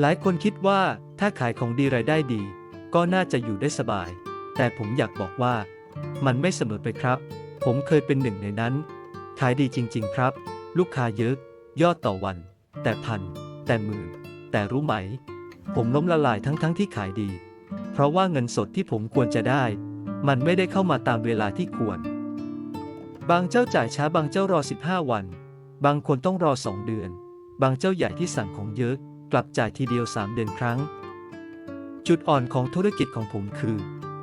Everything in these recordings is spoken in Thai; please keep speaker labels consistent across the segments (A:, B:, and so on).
A: หลายคนคิดว่าถ้าขายของดีรายได้ดี ก็น่าจะอยู่ได้สบาย แต่ผมอยากบอกว่า มันไม่เสมอไปครับ ผมเคยเป็นหนึ่งในนั้น ขายดีจริง ๆ ครับ ลูกค้าเยอะ ยอดต่อวัน แต่พัน แต่หมื่น แต่รู้ไหม ผมล้มละลายทั้งๆทที่ขายดี เพราะว่าเงินสดที่ผมควรจะได้ มันไม่ได้เข้ามาตามเวลาที่ควร บางเจ้าจ่ายช้าบางเจ้ารอ 15 วัน บางคนต้องรอ 2 เดือน บางเจ้าใหญ่ที่สั่งของเยอะ กลับจ่ายทีเดียว 3 เดือนครั้ง จุดอ่อนของธุรกิจของผมคือ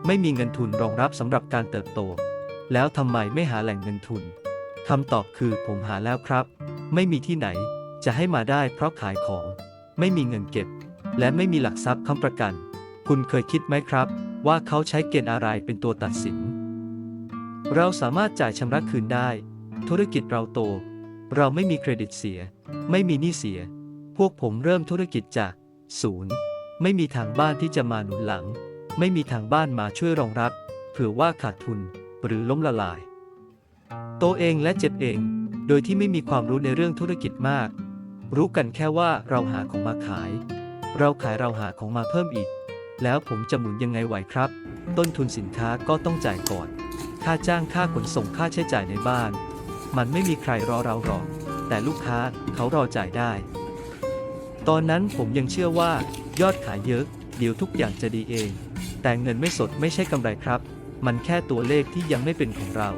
A: ไม่มีเงินทุนรองรับสำหรับการเติบโต แล้วทำไมไม่หาแหล่งเงินทุนคำตอบคือผมหาแล้วครับ ไม่มีที่ไหนจะให้มาได้เพราะขายของ ไม่มีเงินเก็บ และไม่มีหลักทรัพย์ค้ำประกัน คุณเคยคิดไหมครับ ว่าเขาใช้เกณฑ์อะไรเป็นตัวตัดสิน เราสามารถจ่ายชำระคืนได้ ธุรกิจเราโต เราไม่มีเครดิตเสีย ไม่มีหนี้เสีย พวกผมเริ่มธุรกิจจากศูนย์ไม่มีทางบ้านที่จะมาหนุนหลัง ไม่มีทางบ้านมาช่วยรองรับเผื่อว่าขาดทุนหรือล้มละลาย โตเองและเจ็บเอง โดยที่ไม่มีความรู้ในเรื่องธุรกิจมาก รู้กันแค่ว่าเราหาของมาขาย เราขายเราหาของมาเพิ่มอีก แล้วผมจะหมุนยังไงไหวครับ ต้นทุนสินค้าก็ต้องจ่ายก่อน ค่าจ้างค่าขนส่งค่าใช้จ่ายในบ้าน มันไม่มีใครรอเราหรอก แต่ลูกค้าเขารอจ่ายได้ ตอนนั้นผมยังเชื่อว่ายอดขายเยอะ เดี๋ยวทุกอย่างจะดีเอง แต่เงินไม่สดไม่ใช่กำไรครับ มันแค่ตัวเลขที่ยังไม่เป็นของเรา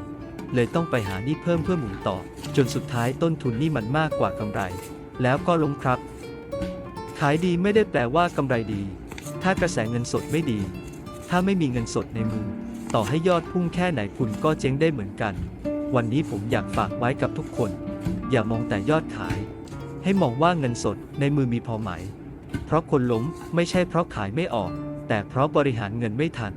A: เลยต้องไปหานี้เพิ่มเพื่อหมุนต่อ จนสุดท้ายต้นทุนนี่มันมากกว่ากำไร แล้วก็ล้มครับ ขายดีไม่ได้แปลว่ากำไรดี ถ้ากระแสเงินสดไม่ดี ถ้าไม่มีเงินสดในมือ ต่อให้ยอดพุ่งแค่ไหนคุณก็เจ๊งได้เหมือนกัน วันนี้ผมอยากฝากไว้กับทุกคน อย่ามองแต่ยอดขาย ให้มองว่าเงินสดในมือมีพอไหม เพราะคนล้มไม่ใช่เพราะขายไม่ออก แต่เพราะบริหารเงินไม่ทัน